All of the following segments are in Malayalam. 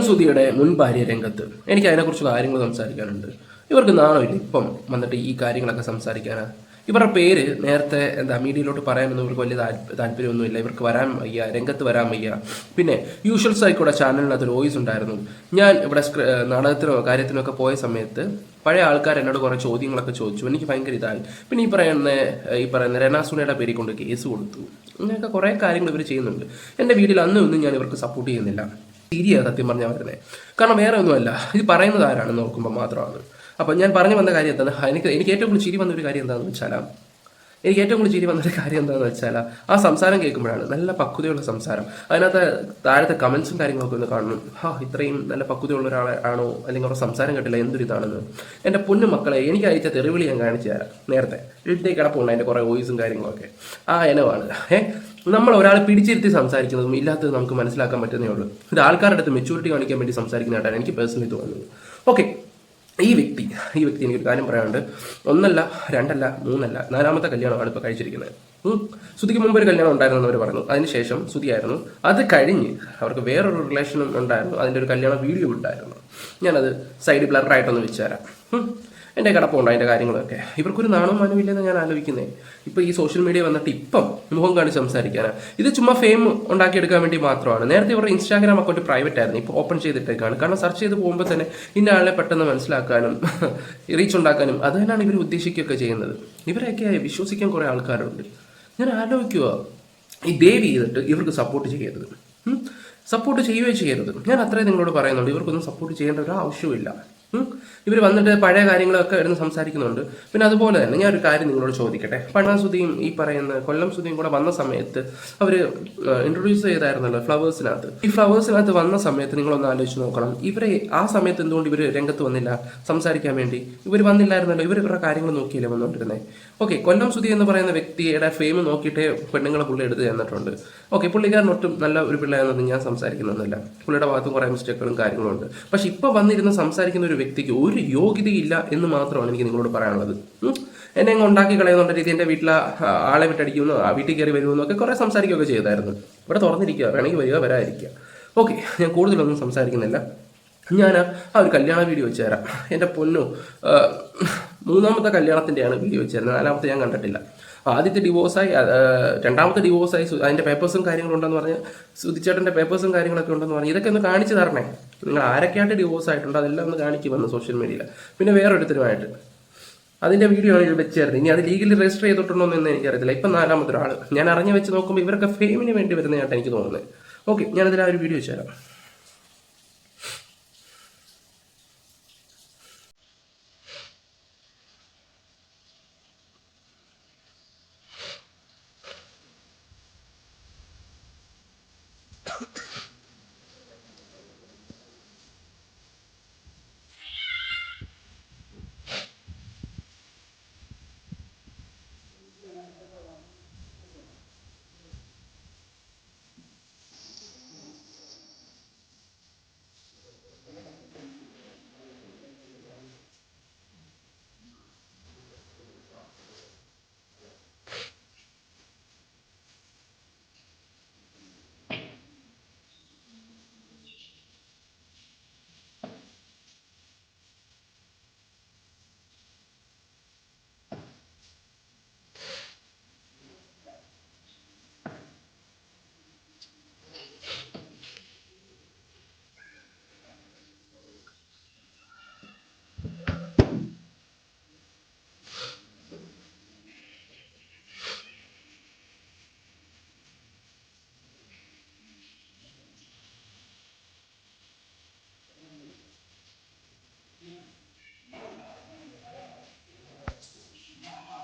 സുധിയുടെ മുൻ ഭാര്യ രംഗത്ത് എനിക്ക് അതിനെക്കുറിച്ച് കാര്യങ്ങൾ സംസാരിക്കാനുണ്ട്. ഇവർക്ക് നാണമില്ല. ഇപ്പം വന്നിട്ട് ഈ കാര്യങ്ങളൊക്കെ സംസാരിക്കാനാ. ഇവരുടെ പേര് നേരത്തെ എന്താ മീഡിയയിലോട്ട് പറയാനൊന്നും ഇവർക്ക് വലിയ താല്പ- താല്പര്യമൊന്നുമില്ല. ഇവർക്ക് വരാൻ വയ്യ രംഗത്ത് വരാൻ വയ്യ. പിന്നെ യൂഷ്വൽസ് ആയിക്കൂടെ ചാനലിനകത്ത് വോയിസ് ഉണ്ടായിരുന്നു. ഞാൻ ഇവിടെ നാടകത്തിനോ കാര്യത്തിനോ ഒക്കെ പോയ സമയത്ത് പഴയ ആൾക്കാർ എന്നോട് കുറേ ചോദ്യങ്ങളൊക്കെ ചോദിച്ചു. എനിക്ക് ഭയങ്കര ഇതായി. പിന്നെ ഈ പറയുന്ന ഈ പറയുന്ന രനാസുനയുടെ പേരിൽ കൊണ്ട് കേസ് കൊടുത്തു. അങ്ങനെയൊക്കെ കുറേ കാര്യങ്ങൾ ഇവർ ചെയ്യുന്നുണ്ട്. എന്റെ വീട്ടിൽ അന്നും ഒന്നും ഞാൻ ഇവർക്ക് സപ്പോർട്ട് ചെയ്യുന്നില്ല. ശരിയാണ് സത്യം പറഞ്ഞാൽ വരുന്നത് കാരണം വേറെ ഒന്നുമല്ല ഇത് പറയുന്നത് ആരാണ് നോക്കുമ്പോൾ മാത്രമാണ്. അപ്പം ഞാൻ പറഞ്ഞു വന്ന കാര്യം എന്താണ്? എനിക്ക് എനിക്ക് ഏറ്റവും കൂടുതൽ ചിരി വന്ന ഒരു കാര്യം എന്താണെന്ന് വെച്ചാൽ എനിക്ക് ഏറ്റവും കൂടുതൽ ചിരി വന്നൊരു കാര്യം എന്താണെന്ന് വെച്ചാൽ ആ സംസാരം കേൾക്കുമ്പോഴാണ് നല്ല പക്വതയുള്ള സംസാരം. അതിനകത്ത് താഴത്തെ കമൻസും കാര്യങ്ങളൊക്കെ ഒന്ന് കാണുന്നു ഹാ ഇത്രയും നല്ല പക്വതയുള്ള ഒരാളെ ആണോ? അല്ലെങ്കിൽ അവരുടെ സംസാരം കേട്ടില്ല എന്തൊരു ഇതാണെന്ന് എന്റെ പൊന്നു മക്കളെ എനിക്ക് അയച്ച തെറിവിളി ഞാൻ കാണിച്ചു തരാം. നേരത്തെ. വീട്ടിലേക്ക് കിടപ്പുണ്ട് അതിന്റെ കുറേ വോയിസും കാര്യങ്ങളൊക്കെ. ആ ഇനമാണ് ഏ നമ്മൾ ഒരാളെ പിടിച്ചിരുത്തി സംസാരിക്കുന്നതും ഇല്ലാത്തത് നമുക്ക് മനസ്സിലാക്കാൻ പറ്റുന്നേ ഉള്ളൂ. ഇത് ആൾക്കാരുടെ അടുത്ത് മെച്ചൂരിറ്റി കാണിക്കാൻ വേണ്ടി സംസാരിക്കുന്നതായിട്ടാണ് എനിക്ക് പേഴ്സണലി തോന്നുന്നത്. ഓക്കെ ഈ വ്യക്തി ഈ വ്യക്തി എനിക്കൊരു കാര്യം പറയാനുണ്ട്. ഒന്നല്ല രണ്ടല്ല മൂന്നല്ല നാലാമത്തെ കല്യാണമാണ് ഇപ്പോൾ കഴിച്ചിരിക്കുന്നത്. സുതിക്ക് മുമ്പ് ഒരു കല്യാണം ഉണ്ടായിരുന്നു അവർ പറഞ്ഞു. അതിനുശേഷം സുധിയായിരുന്നു അത് കഴിഞ്ഞ് അവർക്ക് വേറൊരു റിലേഷനും ഉണ്ടായിരുന്നു. അതിന്റെ ഒരു കല്യാണ വീഡിയോ ഉണ്ടായിരുന്നു. ഞാനത് സൈഡ് ബ്ലറായിട്ടൊന്ന് വെച്ച് തരാം. ഉം. എന്റെ കിടപ്പുണ്ട് അതിന്റെ കാര്യങ്ങളൊക്കെ? ഇവർക്കൊരു നാണവും മാനവില്ലെന്ന് ഞാൻ ആലോചിക്കുന്നത് ഇപ്പോൾ ഈ സോഷ്യൽ മീഡിയ വന്നിട്ട് ഇപ്പം മുഖം കാണിച്ച് സംസാരിക്കാനാണ് ഇത് ചുമ്മാ ഫെയിം ഉണ്ടാക്കിയെടുക്കാൻ വേണ്ടി മാത്രമാണ്. നേരത്തെ ഇവരുടെ ഇൻസ്റ്റാഗ്രാം അക്കൗണ്ട് പ്രൈവറ്റ് ആയിരുന്നു. ഇപ്പോൾ ഓപ്പൺ ചെയ്തിട്ടേക്കാണ്. കാരണം സെർച്ച് ചെയ്ത് പോകുമ്പോൾ തന്നെ ഇന്ന ആളെ പെട്ടെന്ന് മനസ്സിലാക്കാനും റീച്ച് ഉണ്ടാക്കാനും അത് തന്നെയാണ് ഇവർ ഉദ്ദേശിക്കുകയൊക്കെ ചെയ്യുന്നത്. ഇവരെയൊക്കെ വിശ്വസിക്കാൻ കുറേ ആൾക്കാരുണ്ട്. ഞാൻ ആലോചിക്കുക ഈ ദേവി ചെയ്തിട്ട് ഇവർക്ക് സപ്പോർട്ട് ചെയ്യരുത്. സപ്പോർട്ട് ചെയ്യുകയോ ചെയ്യരുത്. ഞാൻ അത്രയും നിങ്ങളോട് പറയുന്നുണ്ട് ഇവർക്കൊന്നും സപ്പോർട്ട് ചെയ്യേണ്ട ഒരു ആവശ്യമില്ല ഇവർ വന്നിട്ട് പഴയ കാര്യങ്ങളൊക്കെ ഇരുന്ന് സംസാരിക്കുന്നുണ്ട്. പിന്നെ അതുപോലെ തന്നെ ഞാൻ ഒരു കാര്യം നിങ്ങളോട് ചോദിക്കട്ടെ? പണ്ണാ സുധിയും ഈ പറയുന്ന കൊല്ലം സുധിയും കൂടെ വന്ന സമയത്ത് അവർ ഇൻട്രൊഡ്യൂസ് ചെയ്തായിരുന്നല്ലോ ഫ്ലവേഴ്സിനകത്ത്. ഈ ഫ്ലവേഴ്സിനകത്ത് വന്ന സമയത്ത് നിങ്ങളൊന്ന് ആലോചിച്ച് നോക്കണം. ഇവരെ ആ സമയത്ത് എന്തുകൊണ്ട് ഇവർ രംഗത്ത് വന്നില്ല? സംസാരിക്കാൻ വേണ്ടി. ഇവർ വന്നില്ലായിരുന്നല്ലോ. ഇവർ ഇവരുടെ കാര്യങ്ങൾ നോക്കിയില്ലേ വന്നുകൊണ്ടിരുന്നത് ഓക്കെ കൊല്ലം സുധി എന്ന് പറയുന്ന വ്യക്തിയുടെ ഫെയിം നോക്കിയിട്ടേ പെണ്ണുങ്ങളെ പുള്ളി എടുത്ത് തന്നിട്ടുണ്ട്. ഓക്കെ പുള്ളിക്കാരൻ ഒട്ടും നല്ല ഒരു പിള്ളേരെന്നൊന്നും ഞാൻ സംസാരിക്കുന്നൊന്നുമില്ല. പുള്ളിയുടെ ഭാഗത്തും കുറേ മിസ്റ്റേക്കുകളും കാര്യങ്ങളും ഉണ്ട്. പക്ഷെ ഇപ്പോൾ വന്നിരുന്ന് സംസാരിക്കുന്ന ഒരു വ്യക്തിക്ക് ഒരു യോഗ്യതയില്ല എന്ന് മാത്രമാണ് എനിക്ക് നിങ്ങളോട് പറയാനുള്ളത്. എന്നെ അങ്ങ് ഉണ്ടാക്കി കളയുന്നുണ്ട് രീതി എന്റെ വീട്ടിലെ ആളെ വിട്ടടിക്കുന്നു ആ വീട്ടിൽ കയറി വരുമെന്നോ ഒക്കെ കുറേ സംസാരിക്കുകയൊക്കെ ചെയ്തായിരുന്നു. ഇവിടെ തുറന്നിരിക്കുക വേണമെങ്കിൽ വരിക വരാതിരിക്കുക. ഓക്കെ ഞാൻ കൂടുതലൊന്നും സംസാരിക്കുന്നില്ല. ഞാൻ ആ ഒരു കല്യാണ വീഡിയോ വെച്ച് തരാം. എന്റെ പൊന്നു മൂന്നാമത്തെ കല്യാണത്തിന്റെയാണ് വീഡിയോ വെച്ചിരുന്നത്. നാലാമത്തെ ഞാൻ കണ്ടിട്ടില്ല. ആദ്യത്തെ ഡിവോഴ്സായി രണ്ടാമത്തെ ഡിവോഴ്സായി അതിന്റെ പേപ്പേഴ്സും കാര്യങ്ങളും ഉണ്ടെന്ന് പറഞ്ഞ് സുധിച്ചേട്ടന്റെ പേപ്പേഴ്സും കാര്യങ്ങളൊക്കെ ഉണ്ടെന്ന് പറഞ്ഞ് ഇതൊക്കെ ഒന്ന് കാണിച്ചു തരണേ. നിങ്ങൾ ആരൊക്കെയായിട്ട് ഡിവോഴ്സ് ആയിട്ടുണ്ട് അതെല്ലാം ഒന്ന് കാണിക്കുമെന്ന് സോഷ്യൽ മീഡിയയിൽ പിന്നെ വേറൊരുത്തരുമായിട്ട്. അതിന്റെ വീഡിയോ ആണ് വെച്ചായിരുന്നു ഇനി അത് ലീഗലി രജിസ്റ്റർ ചെയ്തിട്ടുണ്ടോ എന്ന് എനിക്കറിയത്തില്ല. ഇപ്പം നാലാമത്തെ ഒരാൾ ഞാൻ അറിഞ്ഞു വെച്ച് നോക്കുമ്പോൾ ഇവരൊക്കെ ഫെയിമിന് വേണ്ടി വരുന്നതായിട്ട് എനിക്ക് തോന്നുന്നത്. ഓക്കെ ഞാനതിൽ ആ ഒരു വീഡിയോ വെച്ച്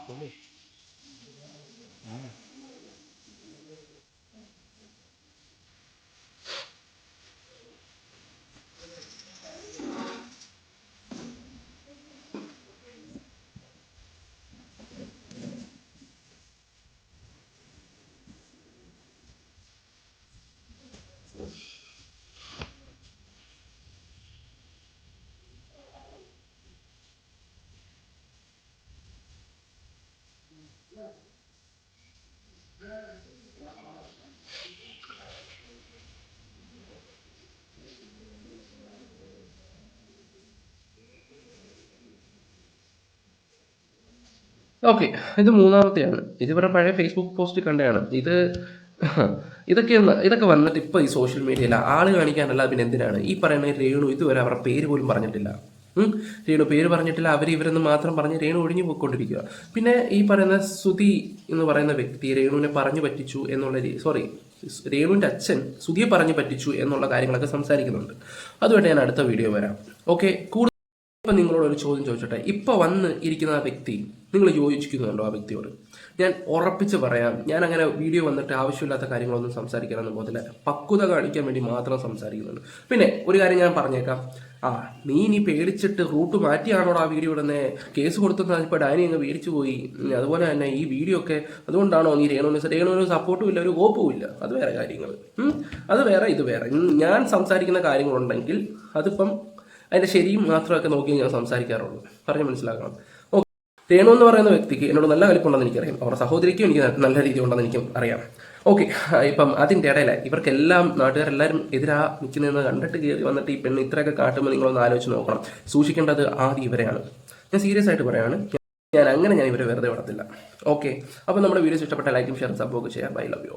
boleh ഓക്കെ ഇത് മൂന്നാമത്തെയാണ്. ഇത് ഇവരുടെ പഴയ ഫേസ്ബുക്ക് പോസ്റ്റ് കണ്ടതാണ്. ഇത് ഇതൊക്കെ ഇതൊക്കെ വന്നിട്ട് ഇപ്പോൾ ഈ സോഷ്യൽ മീഡിയയിൽ ആൾ കാണിക്കാനല്ല പിന്നെ എന്തിനാണ്? ഈ പറയുന്ന രേണു ഇതുവരെ അവരുടെ പേര് പോലും പറഞ്ഞിട്ടില്ല. രേണു പേര് പറഞ്ഞിട്ടില്ല അവർ ഇവരെന്ന് മാത്രം പറഞ്ഞ് രേണു ഒഴിഞ്ഞു പോയിക്കൊണ്ടിരിക്കുക. പിന്നെ ഈ പറയുന്ന സുതി എന്ന് പറയുന്ന വ്യക്തി രേണുവിനെ പറഞ്ഞു പറ്റിച്ചു എന്നുള്ള സോറി രേണുവിന്റെ അച്ഛൻ സുധിയെ പറഞ്ഞു പറ്റിച്ചു എന്നുള്ള കാര്യങ്ങളൊക്കെ സംസാരിക്കുന്നുണ്ട്. അതുമായിട്ട് ഞാൻ അടുത്ത വീഡിയോ വരാം. ഓക്കെ കൂടുതൽ ഇപ്പം നിങ്ങളോട് ഒരു ചോദ്യം ചോദിച്ചോട്ടെ? ഇപ്പോൾ വന്ന് ഇരിക്കുന്ന ആ വ്യക്തി നിങ്ങൾ യോജിക്കുന്നുണ്ടോ ആ വ്യക്തിയോട്? ഞാൻ ഉറപ്പിച്ച് പറയാം ഞാൻ അങ്ങനെ വീഡിയോ വന്നിട്ട് ആവശ്യമില്ലാത്ത കാര്യങ്ങളൊന്നും സംസാരിക്കാനൊന്നും പോകത്തില്ല. പക്വത കാണിക്കാൻ വേണ്ടി മാത്രം സംസാരിക്കുന്നുണ്ട്. പിന്നെ ഒരു കാര്യം ഞാൻ പറഞ്ഞേക്കാം. ആ നീ ഇനി പേടിച്ചിട്ട് റൂട്ട് മാറ്റിയാണോടാ ആ വീഡിയോ ഇടുന്നത് കേസ് കൊടുത്തെന്ന് ഇപ്പോൾ ഡാനി അങ്ങ് പേടിച്ചു പോയി. അതുപോലെ തന്നെ ഈ വീഡിയോ ഒക്കെ അതുകൊണ്ടാണോ നീ രേണുവിന് രേണുവിന് സപ്പോർട്ടും ഇല്ല ഒരു കോപ്പും ഇല്ല. അത് വേറെ കാര്യങ്ങൾ അത് വേറെ ഇത് വേറെ. ഞാൻ സംസാരിക്കുന്ന കാര്യങ്ങളുണ്ടെങ്കിൽ അതിപ്പം അതിന്റെ ശരിയും മാത്രമൊക്കെ നോക്കി ഞാൻ സംസാരിക്കാറുള്ളൂ. പറഞ്ഞ് മനസ്സിലാക്കണം. രേണു എന്ന് പറയുന്ന വ്യക്തിക്ക് എന്നോട് നല്ല കലിപ്പുണ്ടെന്ന് എനിക്കറിയാം. അവരുടെ സഹോദരിക്കും എനിക്ക് നല്ല രീതി ഉണ്ടെന്ന് എനിക്കും അറിയാം. ഓക്കെ ഇപ്പം അതിന്റെ ഇടയില ഇവർക്കെല്ലാം നാട്ടുകാരെല്ലാവരും എതിരാ നിൽക്കുന്നതെന്ന് കണ്ടിട്ട് കയറി വന്നിട്ട് ഈ പെണ്ണ് ഇത്രയൊക്കെ കാട്ടുമ്പോൾ നിങ്ങളൊന്ന് ആലോചിച്ച് നോക്കണം. സൂക്ഷിക്കേണ്ടത് ആദ്യം ഇവരെയാണ്. ഞാൻ സീരിയസ് ആയിട്ട് പറയാണ്. ഞാൻ അങ്ങനെ ഞാൻ ഇവരെ വെറുതെ വിടത്തില്ല. ഓക്കെ അപ്പോൾ നമ്മുടെ വീഡിയോസ് ഇഷ്ടപ്പെട്ട ലൈക്കും ഷെയർ സബ്ബൊക്കെ ചെയ്യാം. By love U